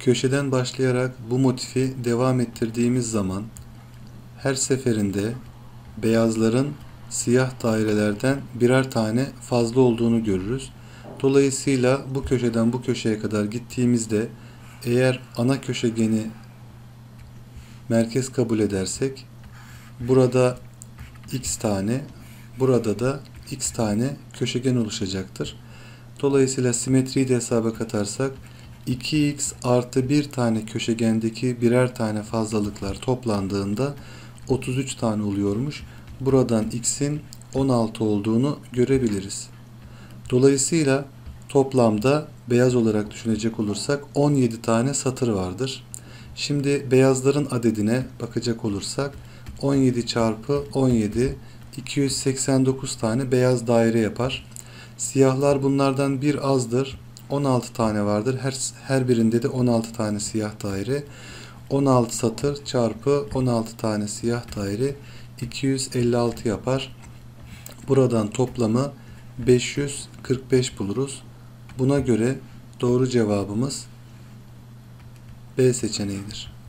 Köşeden başlayarak bu motifi devam ettirdiğimiz zaman her seferinde beyazların siyah dairelerden birer tane fazla olduğunu görürüz. Dolayısıyla bu köşeden bu köşeye kadar gittiğimizde eğer ana köşegeni merkez kabul edersek burada x tane burada da x tane köşegen oluşacaktır. Dolayısıyla simetriyi de hesaba katarsak 2x artı bir tane köşegendeki birer tane fazlalıklar toplandığında 33 tane oluyormuş. Buradan x'in 16 olduğunu görebiliriz. Dolayısıyla toplamda beyaz olarak düşünecek olursak 17 tane satır vardır. Şimdi beyazların adedine bakacak olursak 17 çarpı 17 289 tane beyaz daire yapar. Siyahlar bunlardan bir azdır. 16 tane vardır. Her, her birinde de 16 tane siyah daire. 16 satır çarpı 16 tane siyah daire 256 yapar. Buradan toplamı 545 buluruz. Buna göre doğru cevabımız B seçeneğidir.